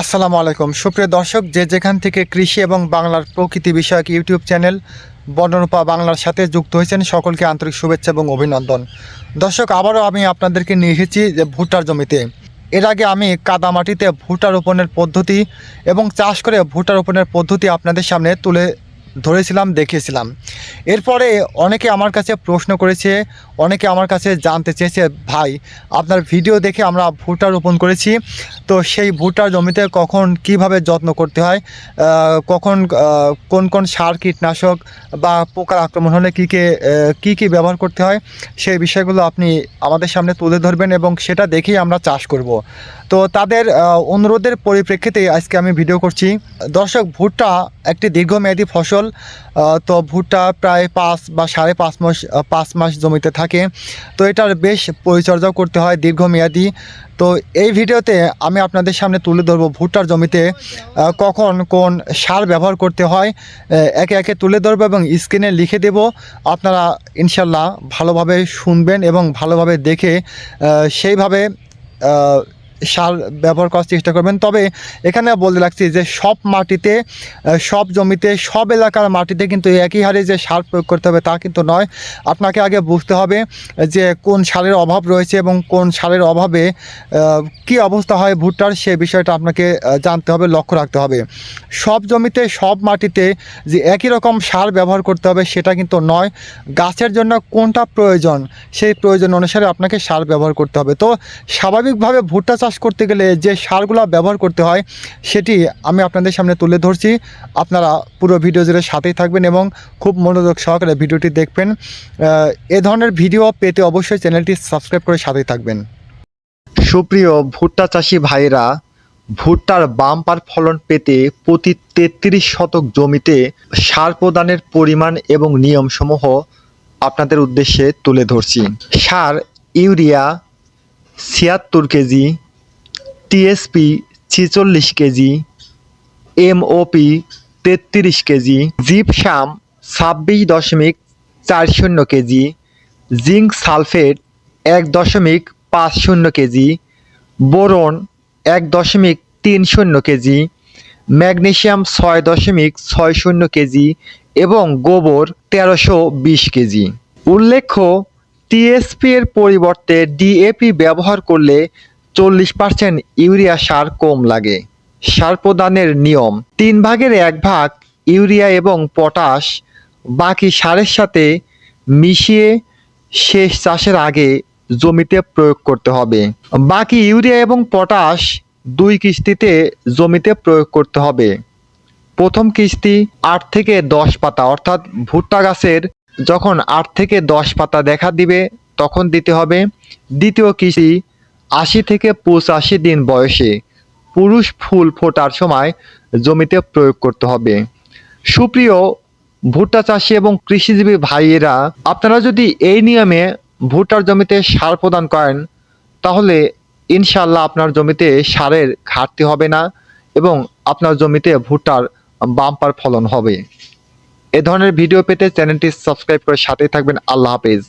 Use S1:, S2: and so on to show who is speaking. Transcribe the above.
S1: আসসালামু আলাইকুম। সুপ্রিয় দর্শক, যে যেখান থেকে কৃষি এবং বাংলার প্রকৃতি বিষয়ক ইউটিউব চ্যানেল বর্ণরূপা বাংলার সাথে যুক্ত হয়েছেন, সকলকে আন্তরিক শুভেচ্ছা এবং অভিনন্দন। দর্শক, আবারও আমি আপনাদেরকে নিয়ে এসেছি যে ভুট্টার জমিতে। এর আগে আমি কাদামাটিতে ভুট্টা রোপণের পদ্ধতি এবং চাষ করে ভুট্টা রোপণের পদ্ধতি আপনাদের সামনে তুলে ধরেছিলাম, দেখিয়েছিলাম। এরপরে অনেকে আমার কাছে প্রশ্ন করেছে, অনেকে আমার কাছে জানতে চেয়েছে, ভাই, আপনার ভিডিও দেখে আমরা ভুট্টা রোপণ করেছি, তো সেই ভুট্টার জমিতে কখন কীভাবে যত্ন করতে হয়? কখন কোন কোন সার কীটনাশক বা পোকার আক্রমণ হলে কী কী কী কী ব্যবহার করতে হয়? সেই বিষয়গুলো আপনি আমাদের সামনে তুলে ধরবেন এবং সেটা দেখেই আমরা চাষ করব। তো তাদের অনুরোধের পরিপ্রেক্ষিতে আজকে আমি ভিডিও করছি। দর্শক, ভুট্টা একটি দীর্ঘমেয়াদী ফসল তো ভুট্টা প্রায় পাঁচ বা সাড়ে পাঁচ মাস পাঁচ মাস জমিতে থাকে। তো এটার বেশ পরিচর্যাও করতে হয় দীর্ঘমেয়াদী। তো এই ভিডিওতে আমি আপনাদের সামনে তুলে ধরবো ভুট্টার জমিতে কখন কোন সার ব্যবহার করতে হয় একে একে তুলে ধরবো এবং স্ক্রিনে লিখে দেব। আপনারা ইনশাল্লাহ ভালোভাবে শুনবেন এবং ভালোভাবে দেখে সেইভাবে সার ব্যবহার করার চেষ্টা করবেন। তবে এখানে বলতে লাগছি যে সব মাটিতে সব জমিতে, সব এলাকার মাটিতে কিন্তু একই হারে যে সার প্রয়োগ করতে হবে তা কিন্তু নয়। আপনাকে আগে বুঝতে হবে যে কোন সারের অভাব রয়েছে এবং কোন সারের অভাবে কি অবস্থা হয় ভুট্টার সে বিষয়টা আপনাকে জানতে হবে, লক্ষ্য রাখতে হবে। সব জমিতে, সব মাটিতে যে একই রকম সার ব্যবহার করতে হবে সেটা কিন্তু নয়। গাছের জন্য কোনটা প্রয়োজন, সেই প্রয়োজন অনুসারে আপনাকে সার ব্যবহার করতে হবে। তো স্বাভাবিকভাবে ভুট্টা চাষ করতে গেলে যে সারগুলো ব্যবহার করতে হয়, সেটি আমি আপনাদের সামনে তুলে ধরছি। আপনারা পুরো ভিডিও জুড়ে সাথেই থাকবেন এবং খুব মনোযোগ সহকারে ভিডিওটি দেখবেন। এ ধরনের ভিডিও পেতে অবশ্যই চ্যানেলটি সাবস্ক্রাইব করে সাথেই থাকবেন। সুপ্রিয় ভুট্টা চাষি ভাইরা ভুট্টার বাম্পার ফলন পেতে প্রতি তেত্রিশ শতক জমিতে সার প্রদানের পরিমাণ এবং নিয়মসমূহ আপনাদের উদ্দেশ্যে তুলে ধরছি। সার, ইউরিয়া ছিয়াত্তর কেজি টিএসপি ছিচল্লিশ কেজি এমওপি তেত্রিশ কেজি জিপসাম ছাব্বিশ দশমিক চার শূন্য কেজি, জিঙ্ক সালফেট এক দশমিক পাঁচ শূন্য কেজি, বোরন এক দশমিক তিন শূন্য কেজি, ম্যাগনেশিয়াম ছয় দশমিক ছয় শূন্য কেজি এবং গোবর তেরোশো বিশ কেজি। উল্লেখ্য টিএসপি এর পরিবর্তে ডিএপি ব্যবহার করলে চল্লিশ পার্সেন্ট ইউরিয়া সার কম লাগে। সার প্রদানের নিয়ম, তিন ভাগের এক ভাগ ইউরিয়া এবং পটাশ, বাকি সারের সাথে মিশিয়ে শেষ চাষের আগে জমিতে প্রয়োগ করতে হবে। বাকি ইউরিয়া এবং পটাশ দুই কিস্তিতে জমিতে প্রয়োগ করতে হবে। প্রথম কিস্তি আট থেকে দশ পাতা, অর্থাৎ ভুট্টা গাছের যখন আট থেকে দশ পাতা দেখা দিবে, তখন দিতে হবে। দ্বিতীয় কিস্তি আশি থেকে পঁচাশি দিন বয়সে পুরুষ ফুল ফোটার সময় জমিতে প্রয়োগ করতে হবে। সুপ্রিয় ভুট্টা চাষি এবং কৃষিজীবী ভাইয়েরা, আপনারা যদি এই নিয়মে ভুট্টার জমিতে সার প্রদান করেন, তাহলে ইনশাল্লাহ আপনার জমিতে সারের ঘাটতি হবে না এবং আপনার জমিতে ভুট্টার বাম্পার ফলন হবে। এ ধরনের ভিডিও পেতে চ্যানেলটি সাবস্ক্রাইব করে সাথেই থাকবেন। আল্লাহ হাফেজ।